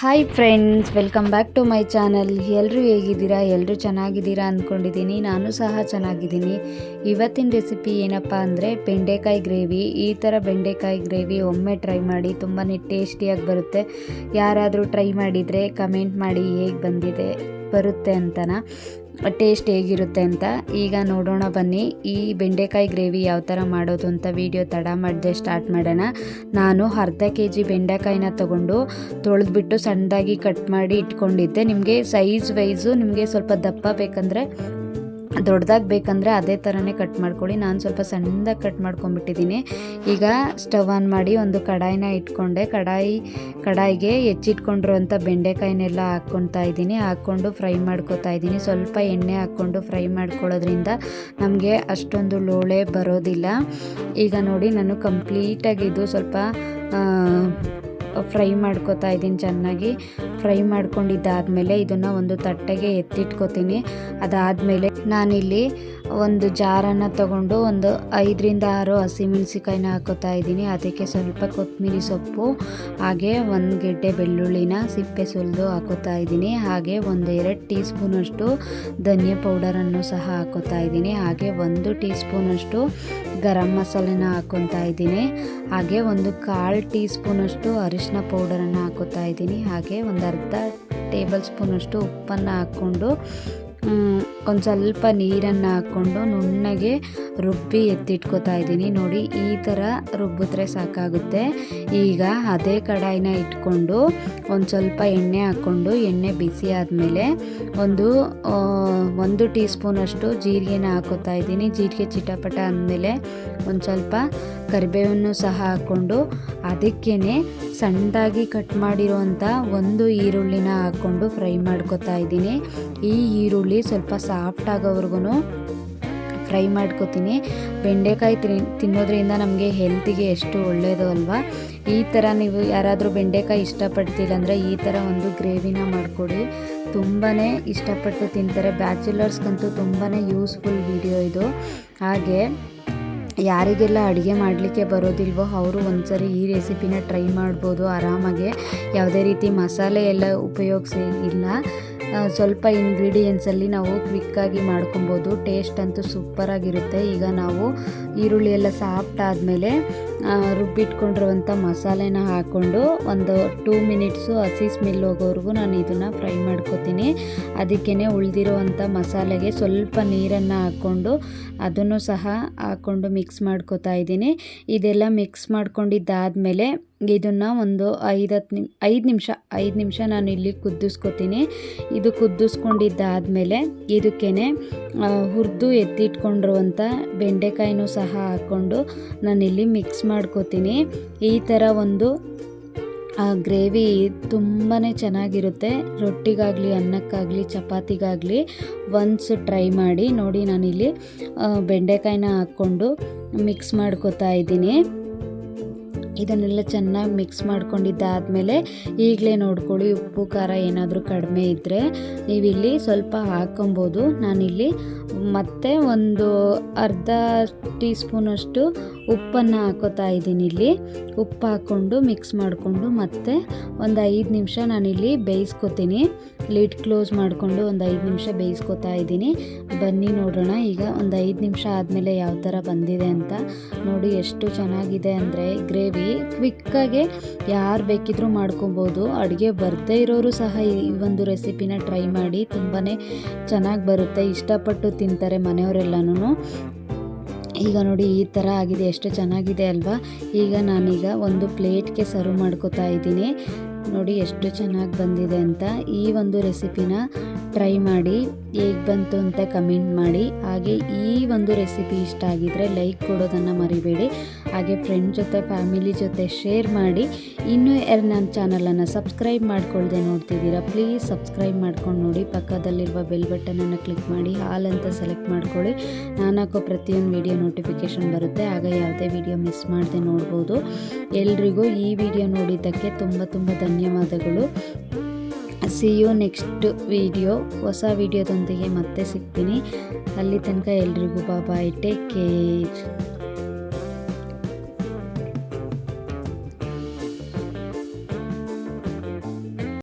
Hi friends welcome back to my channel ಎಲ್ಲರೂ ಹೇಗಿದ್ದೀರಾ? ಎಲ್ಲರೂ ಚೆನ್ನಾಗಿದ್ದೀರಾ ಅಂದ್ಕೊಂಡಿದ್ದೀನಿ. ನಾನು ಸಹ ಚೆನ್ನಾಗಿದ್ದೀನಿ. ಇವತ್ತಿನ ರೆಸಿಪಿ ಏನಪ್ಪ ಅಂದರೆ ಬೆಂಡೆಕಾಯಿ ಗ್ರೇವಿ ಈ ಥರ ಬೆಂಡೆಕಾಯಿ ಗ್ರೇವಿ ಒಮ್ಮೆ ಟ್ರೈ ಮಾಡಿ ತುಂಬಾ ಟೇಸ್ಟಿಯಾಗಿ ಬರುತ್ತೆ. ಯಾರಾದರೂ ಟ್ರೈ ಮಾಡಿದರೆ ಕಮೆಂಟ್ ಮಾಡಿ ಹೇಗೆ ಬಂದಿದೆ, ಬರುತ್ತೆ ಅಂತನ? ಟೇಸ್ಟ್ ಹೇಗಿರುತ್ತೆ ಅಂತ ಈಗ ನೋಡೋಣ ಬನ್ನಿ. ಈ ಬೆಂಡೆಕಾಯಿ ಗ್ರೇವಿ ಯಾವ ಥರ ಮಾಡೋದು ಅಂತ ವಿಡಿಯೋ ತಡ ಮಾಡದೆ ಸ್ಟಾರ್ಟ್ ಮಾಡೋಣ. ನಾನು ಅರ್ಧ ಕೆ ಜಿ ಬೆಂಡೆಕಾಯಿನ ತೊಗೊಂಡು ತೊಳೆದ್ಬಿಟ್ಟು ಸಣ್ಣದಾಗಿ ಕಟ್ ಮಾಡಿ ಇಟ್ಕೊಂಡಿದ್ದೆ. ನಿಮಗೆ ಸೈಜ್ ವೈಸು ನಿಮಗೆ ಸ್ವಲ್ಪ ದಪ್ಪ ಬೇಕಂದರೆ ದೊಡ್ಡದಾಗಿ ಬೇಕಂದರೆ ಅದೇ ಥರನೇ ಕಟ್ ಮಾಡ್ಕೊಳ್ಳಿ. ನಾನು ಸ್ವಲ್ಪ ಸಣ್ಣದಾಗಿ ಕಟ್ ಮಾಡ್ಕೊಂಡ್ಬಿಟ್ಟಿದ್ದೀನಿ. ಈಗ ಸ್ಟವ್ ಆನ್ ಮಾಡಿ ಒಂದು ಕಡಾಯಿನ ಇಟ್ಕೊಂಡೆ. ಕಡಾಯಿ, ಕಡಾಯಿಗೆ ಹೆಚ್ಚಿಟ್ಕೊಂಡಿರುವಂಥ ಬೆಂಡೆಕಾಯಿನೆಲ್ಲ ಹಾಕ್ಕೊತಾ ಇದ್ದೀನಿ. ಹಾಕ್ಕೊಂಡು ಫ್ರೈ ಮಾಡ್ಕೊತಾ ಇದ್ದೀನಿ. ಸ್ವಲ್ಪ ಎಣ್ಣೆ ಹಾಕ್ಕೊಂಡು ಫ್ರೈ ಮಾಡ್ಕೊಳ್ಳೋದ್ರಿಂದ ನಮಗೆ ಅಷ್ಟೊಂದು ಲೋಳೆ ಬರೋದಿಲ್ಲ. ಈಗ ನೋಡಿ ನಾನು ಕಂಪ್ಲೀಟಾಗಿ ಇದು ಸ್ವಲ್ಪ ಫ್ರೈ ಮಾಡ್ಕೊತಾ ಇದ್ದೀನಿ ಚೆನ್ನಾಗಿ. ಫ್ರೈ ಮಾಡ್ಕೊಂಡಿದ್ದಾದಮೇಲೆ ಇದನ್ನು ಒಂದು ತಟ್ಟೆಗೆ ಎತ್ತಿಟ್ಕೋತೀನಿ. ಅದಾದಮೇಲೆ ನಾನಿಲ್ಲಿ ಒಂದು ಜಾರನ್ನು ತಗೊಂಡು ಒಂದು ಐದರಿಂದ ಆರು ಹಸಿಮೆಣಸಿಕಾಯಿನ ಹಾಕೋತಾ ಇದ್ದೀನಿ. ಅದಕ್ಕೆ ಸ್ವಲ್ಪ ಕೊತ್ತಂಬರಿ ಸೊಪ್ಪು, ಹಾಗೆ ಒಂದು ಗೆಡ್ಡೆ ಬೆಳ್ಳುಳ್ಳಿನ ಸಿಪ್ಪೆ ಸುಲಿದು ಹಾಕೋತಾ ಇದ್ದೀನಿ. ಹಾಗೆ ಒಂದು ಎರಡು ಟೀ ಸ್ಪೂನಷ್ಟು ಧನಿಯಾ ಪೌಡರನ್ನು ಸಹ ಹಾಕೋತಾ ಇದ್ದೀನಿ. ಹಾಗೆ ಒಂದು ಟೀ ಸ್ಪೂನಷ್ಟು ಗರಂ ಮಸಾಲೆನ ಹಾಕೊತಾ ಇದ್ದೀನಿ. ಹಾಗೆ ಒಂದು ಕಾಲು ಟೀ ಸ್ಪೂನಷ್ಟು ಅರಿಶಿನ ಪೌಡರನ್ನು ಹಾಕೋತಾ ಇದ್ದೀನಿ. ಹಾಗೆ ಒಂದು ಅರ್ಧ ಟೇಬಲ್ ಸ್ಪೂನಷ್ಟು ಉಪ್ಪನ್ನು ಹಾಕ್ಕೊಂಡು ಒಂದು ಸ್ವಲ್ಪ ನೀರನ್ನು ಹಾಕ್ಕೊಂಡು ನುಣ್ಣಗೆ ರುಬ್ಬಿ ಎತ್ತಿಟ್ಕೋತಾ ಇದ್ದೀನಿ. ನೋಡಿ, ಈ ಥರ ರುಬ್ಬಿದ್ರೆ ಸಾಕಾಗುತ್ತೆ. ಈಗ ಅದೇ ಕಡಾಯಿನ ಇಟ್ಕೊಂಡು ಒಂದು ಸ್ವಲ್ಪ ಎಣ್ಣೆ ಹಾಕ್ಕೊಂಡು ಎಣ್ಣೆ ಬಿಸಿ ಆದಮೇಲೆ ಒಂದು ಒಂದು ಟೀ ಸ್ಪೂನಷ್ಟು ಜೀರಿಗೆನ ಹಾಕೋತಾ ಇದ್ದೀನಿ. ಜೀರಿಗೆ ಚಿಟಪಟ ಅಂದಮೇಲೆ ಒಂದು ಸ್ವಲ್ಪ ಕರಿಬೇವನ್ನು ಸಹ ಹಾಕ್ಕೊಂಡು ಅದಕ್ಕೇ ಸಣ್ಣದಾಗಿ ಕಟ್ ಮಾಡಿರುವಂಥ ಒಂದು ಈರುಳ್ಳಿನ ಹಾಕ್ಕೊಂಡು ಫ್ರೈ ಮಾಡ್ಕೋತಾ ಇದ್ದೀನಿ. ಈ ಈರುಳ್ಳಿ ಸ್ವಲ್ಪ ಸಾಫ್ಟ್ ಆಗೋವರೆಗೂ ಫ್ರೈ ಮಾಡ್ಕೋತೀನಿ. ಬೆಂಡೆಕಾಯಿ ತಿನ್ನೋದ್ರಿಂದ ನಮಗೆ ಹೆಲ್ತಿಗೆ ಎಷ್ಟು ಒಳ್ಳೆಯದು ಅಲ್ವಾ? ಈ ಥರ ನೀವು ಯಾರಾದರೂ ಬೆಂಡೆಕಾಯಿ ಇಷ್ಟಪಡ್ತಿಲ್ಲ ಅಂದರೆ ಈ ಥರ ಒಂದು ಗ್ರೇವಿನ ಮಾಡಿಕೊಡಿ. ತುಂಬಾ ಇಷ್ಟಪಟ್ಟು ತಿಂತಾರೆ. ಬ್ಯಾಚುಲರ್ಸ್ಗಂತೂ ತುಂಬಾ ಯೂಸ್ಫುಲ್ ವಿಡಿಯೋ ಇದು. ಹಾಗೆ ಯಾರಿಗೆಲ್ಲ ಅಡುಗೆ ಮಾಡಲಿಕ್ಕೆ ಬರೋದಿಲ್ವೋ ಅವರು ಒಂದ್ಸರಿ ಈ ರೆಸಿಪಿನ ಟ್ರೈ ಮಾಡ್ಬೋದು ಆರಾಮಾಗೆ. ಯಾವುದೇ ರೀತಿ ಮಸಾಲೆ ಎಲ್ಲ ಉಪಯೋಗಿಸಿ ಇಲ್ಲ. ಸ್ವಲ್ಪ ಇಂಗ್ರೀಡಿಯೆಂಟ್ಸಲ್ಲಿ ನಾವು ಕ್ವಿಕ್ಕಾಗಿ ಮಾಡ್ಕೊಬೋದು. ಟೇಸ್ಟ್ ಅಂತೂ ಸೂಪರಾಗಿರುತ್ತೆ ಈಗ ನಾವು ಈರುಳ್ಳಿ ಎಲ್ಲ ಸಾಫ್ಟ್ ಆದಮೇಲೆ ರುಬ್ಬಿಟ್ಕೊಂಡಿರುವಂಥ ಮಸಾಲೆನ ಹಾಕ್ಕೊಂಡು ಒಂದು ಟೂ ಮಿನಿಟ್ಸು ಹಸಿ ಸ್ಮೆಲ್ ಹೋಗೋವರೆಗೂ ನಾನು ಇದನ್ನು ಫ್ರೈ ಮಾಡ್ಕೊತೀನಿ. ಅದಕ್ಕೇ ಉಳಿದಿರುವಂಥ ಮಸಾಲೆಗೆ ಸ್ವಲ್ಪ ನೀರನ್ನು ಹಾಕ್ಕೊಂಡು ಅದನ್ನು ಸಹ ಹಾಕ್ಕೊಂಡು ಮಿಕ್ಸ್ ಮಾಡ್ಕೊತಾ ಇದ್ದೀನಿ. ಇದೆಲ್ಲ ಮಿಕ್ಸ್ ಮಾಡ್ಕೊಂಡಿದ್ದಾದಮೇಲೆ ಇದನ್ನು ಒಂದು ಐದು ಹತ್ತು ನಿಮ್, ಐದು ನಿಮಿಷ ಐದು ನಿಮಿಷ ನಾನು ಇಲ್ಲಿ ಕುದಿಸ್ಕೊತೀನಿ. ಇದು ಕುದಿಸ್ಕೊಂಡಿದ್ದಾದಮೇಲೆ ಇದಕ್ಕೇ ಹುರಿದು ಎತ್ತಿಟ್ಕೊಂಡಿರುವಂಥ ಬೆಂಡೆಕಾಯಿನೂ ಸಹ ಹಾಕ್ಕೊಂಡು ನಾನಿಲ್ಲಿ ಮಿಕ್ಸ್ ಮಾಡ್ಕೋತೀನಿ. ಈ ಥರ ಒಂದು ಗ್ರೇವಿ ತುಂಬಾ ಚೆನ್ನಾಗಿರುತ್ತೆ. ರೊಟ್ಟಿಗಾಗಲಿ, ಅನ್ನಕ್ಕಾಗಲಿ, ಚಪಾತಿಗಾಗಲಿ ಒನ್ಸ್ ಟ್ರೈ ಮಾಡಿ ನೋಡಿ ನಾನಿಲ್ಲಿ ಬೆಂಡೆಕಾಯಿನ ಹಾಕ್ಕೊಂಡು ಮಿಕ್ಸ್ ಮಾಡ್ಕೋತಾ ಇದ್ದೀನಿ. ಇದನ್ನೆಲ್ಲ ಚೆನ್ನಾಗಿ ಮಿಕ್ಸ್ ಮಾಡ್ಕೊಂಡಿದ್ದಾದಮೇಲೆ ಈಗಲೇ ನೋಡ್ಕೊಳ್ಳಿ, ಉಪ್ಪು, ಖಾರ ಏನಾದರೂ ಕಡಿಮೆ ಇದ್ದರೆ ನೀವಿಲ್ಲಿ ಸ್ವಲ್ಪ ಹಾಕ್ಕೊಬೋದು. ನಾನಿಲ್ಲಿ ಮತ್ತೆ ಒಂದು ಅರ್ಧ ಟೀ ಸ್ಪೂನಷ್ಟು ಉಪ್ಪನ್ನು ಹಾಕೋತಾ ಇದ್ದೀನಿ ಇಲ್ಲಿ. ಉಪ್ಪು ಹಾಕ್ಕೊಂಡು ಮಿಕ್ಸ್ ಮಾಡಿಕೊಂಡು ಮತ್ತೆ ಒಂದು ಐದು ನಿಮಿಷ ನಾನಿಲ್ಲಿ ಬೇಯಿಸ್ಕೊತೀನಿ. ಲಿಡ್ ಕ್ಲೋಸ್ ಮಾಡಿಕೊಂಡು ಒಂದು ಐದು ನಿಮಿಷ ಬೇಯಿಸ್ಕೊತಾ ಇದ್ದೀನಿ. ಬನ್ನಿ ನೋಡೋಣ, ಈಗ ಒಂದು ಐದು ನಿಮಿಷ ಆದಮೇಲೆ ಯಾವ ಥರ ಬಂದಿದೆ ಅಂತ. ನೋಡಿ ಎಷ್ಟು ಚೆನ್ನಾಗಿದೆ ಅಂದರೆ ಗ್ರೇವಿ. ಕ್ವಿಕ್ಕಾಗೆ ಯಾರು ಬೇಕಿದ್ರೂ ಮಾಡ್ಕೊಬೋದು. ಅಡುಗೆ ಬರದೇ ಇರೋರು ಸಹ ಈ ಒಂದು ರೆಸಿಪಿನ ಟ್ರೈ ಮಾಡಿ. ತುಂಬಾ ಚೆನ್ನಾಗಿ ಬರುತ್ತೆ. ಇಷ್ಟಪಟ್ಟು ತಿಂತಾರೆ ಮನೆಯವರೆಲ್ಲನೂ ಈಗ ನೋಡಿ ಈ ಥರ ಆಗಿದೆ. ಎಷ್ಟು ಚೆನ್ನಾಗಿದೆ ಅಲ್ವಾ? ಈಗ ನಾನೀಗ ಒಂದು ಪ್ಲೇಟ್ಗೆ ಸರ್ವ್ ಮಾಡ್ಕೋತಾ ಇದ್ದೀನಿ. ನೋಡಿ ಎಷ್ಟು ಚೆನ್ನಾಗಿ ಬಂದಿದೆ ಅಂತ ಈ ಒಂದು ರೆಸಿಪಿನ ಟ್ರೈ ಮಾಡಿ, ಹೇಗೆ ಬಂತು ಅಂತ ಕಮೆಂಟ್ ಮಾಡಿ. ಹಾಗೆ ಈ ಒಂದು ರೆಸಿಪಿ ಇಷ್ಟ ಆಗಿದರೆ ಲೈಕ್ ಕೊಡೋದನ್ನು ಮರಿಬೇಡಿ. ಹಾಗೆ ಫ್ರೆಂಡ್ ಜೊತೆ ಫ್ಯಾಮಿಲಿ ಜೊತೆ ಶೇರ್ ಮಾಡಿ. ಇನ್ನೂ ಎರಡು ನನ್ನ ಚಾನಲನ್ನು ಸಬ್ಸ್ಕ್ರೈಬ್ ಮಾಡ್ಕೊಳ್ಳದೆ ನೋಡ್ತಿದ್ದೀರಾ ಪ್ಲೀಸ್ ಸಬ್ಸ್ಕ್ರೈಬ್ ಮಾಡ್ಕೊಂಡು ನೋಡಿ. ಪಕ್ಕದಲ್ಲಿರುವ ಬೆಲ್ ಬಟನನ್ನು ಕ್ಲಿಕ್ ಮಾಡಿ, ಹಾಲ್ ಅಂತ ಸೆಲೆಕ್ಟ್ ಮಾಡ್ಕೊಳ್ಳಿ. ನಾನು ಹಾಕೋ ಪ್ರತಿಯೊಂದು ವಿಡಿಯೋ ನೋಟಿಫಿಕೇಷನ್ ಬರುತ್ತೆ, ಆಗ ಯಾವುದೇ ವಿಡಿಯೋ ಮಿಸ್ ಮಾಡದೆ ನೋಡ್ಬೋದು. ಎಲ್ರಿಗೂ ಈ ವಿಡಿಯೋ ನೋಡಿದ್ದಕ್ಕೆ ತುಂಬ ತುಂಬ ಧನ್ಯವಾದಗಳು. ಸಿ ಯು ನೆಕ್ಸ್ಟ್ ವಿಡಿಯೋ ಹೊಸ ವಿಡಿಯೋದೊಂದಿಗೆ ಮತ್ತೆ ಸಿಗ್ತೀನಿ. ಅಲ್ಲಿ ತನಕ ಎಲ್ರಿಗೂ ಬಾಬಾಯ್ ಟೇಕ್ ಕೇರ್